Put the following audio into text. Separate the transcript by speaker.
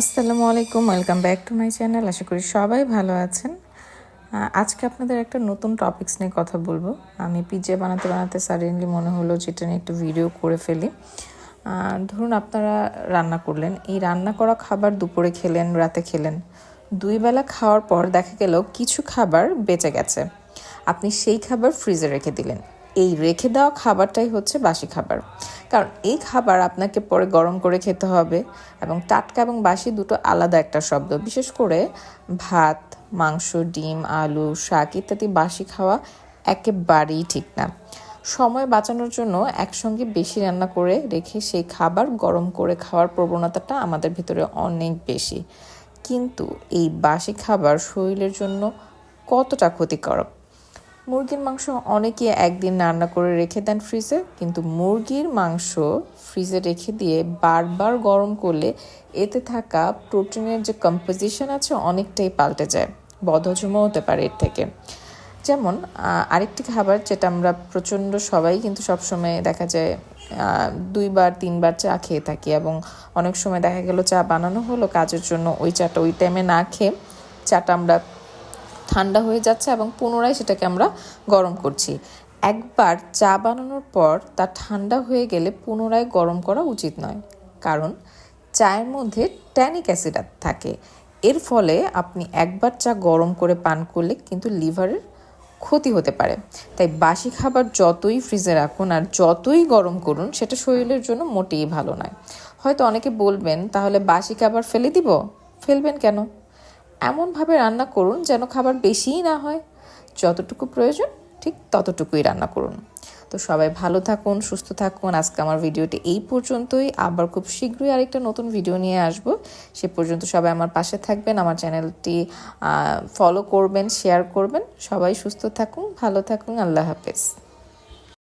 Speaker 1: আসসালামু আলাইকুম welcome back to my channel আশা করি সবাই ভালো আছেন। আজকে আপনাদের একটা নতুন টপিকস নিয়ে কথা বলব। আমি পিজে বানাতে বানাতে সাডেনলি মনে হলো যেটা নিয়ে একটু ভিডিও করে ফেলি। ধরুন আপনারা রান্না করলেন, এই রান্না করা খাবার দুপুরে খেলেন, রাতে খেলেন। দুই বেলা খাওয়ার পর দেখা গেল কিছু খাবার বেঁচে গেছে। আপনি সেই খাবার ফ্রিজে রেখে দিলেন। এই রেখে দেওয়া খাবারটাই হচ্ছে বাসি খাবার। কারণ এই খাবার আপনাকে পরে গরম করে খেতে হবে এবং টাটকা এবং বাসি দুটো আলাদা একটা শব্দ। বিশেষ করে ভাত, মাংস, ডিম, আলু, শাক ইত্যাদি বাসি খাওয়া একেবারেই ঠিক না। সময় বাঁচানোর জন্য একসঙ্গে বেশি রান্না করে রেখে সেই খাবার গরম করে খাওয়ার প্রবণতাটা আমাদের ভিতরে অনেক বেশি। কিন্তু এই বাসি খাবার শরীরের জন্য কতটা ক্ষতিকারক মুরগির মাংস অনেকে একদিন রান্না করে রেখে দেন ফ্রিজে, কিন্তু মুরগির মাংস ফ্রিজে রেখে দিয়ে বারবার গরম করলে এতে থাকা প্রোটিনের যে কম্পোজিশন আছে অনেকটাই পাল্টে যায়, বদহজমও হতে পারে এর থেকে। যেমন আরেকটি খাবার যেটা আমরা প্রচণ্ড সবাই কিন্তু সবসময় দেখা যায় দুইবার, তিনবার চা খেয়ে থাকি এবং অনেক সময় দেখা গেল চা বানানো হলো, কাজের জন্য ওই চাটা ওই টাইমে না খেয়ে, চাটা আমরা ঠান্ডা হয়ে যাচ্ছে এবং পুনরায় সেটাকে আমরা গরম করছি। একবার চা বানানোর পর তা ঠান্ডা হয়ে গেলে পুনরায় গরম করা উচিত নয়। কারণ চায়ের মধ্যে ট্যানিক অ্যাসিড থাকে। এর ফলে আপনি একবার চা গরম করে পান করলে কিন্তু লিভারের ক্ষতি হতে পারে। তাই বাসি খাবার যতই ফ্রিজে রাখুন আর যতই গরম করুন, সেটা শরীরের জন্য মোটেই ভালো নয়। হয়তো অনেকে বলবেন, তাহলে বাসি খাবার ফেলে দিব? ফেলবেন কেন? এমনভাবে রান্না করুন যেন খাবার বেশিই না হয়। যতটুকু প্রয়োজন, ঠিক ততটুকুই রান্না করুন। তো সবাই ভালো থাকুন, সুস্থ থাকুন। আজকে আমার ভিডিওটি এই পর্যন্তই। আবার খুব শীঘ্রই আরেকটা নতুন ভিডিও নিয়ে আসব। সে পর্যন্ত সবাই আমার পাশে থাকবেন, আমার চ্যানেলটি ফলো করবেন শেয়ার করবেন। সবাই সুস্থ থাকুন, ভালো থাকুন। আল্লাহ হাফেজ।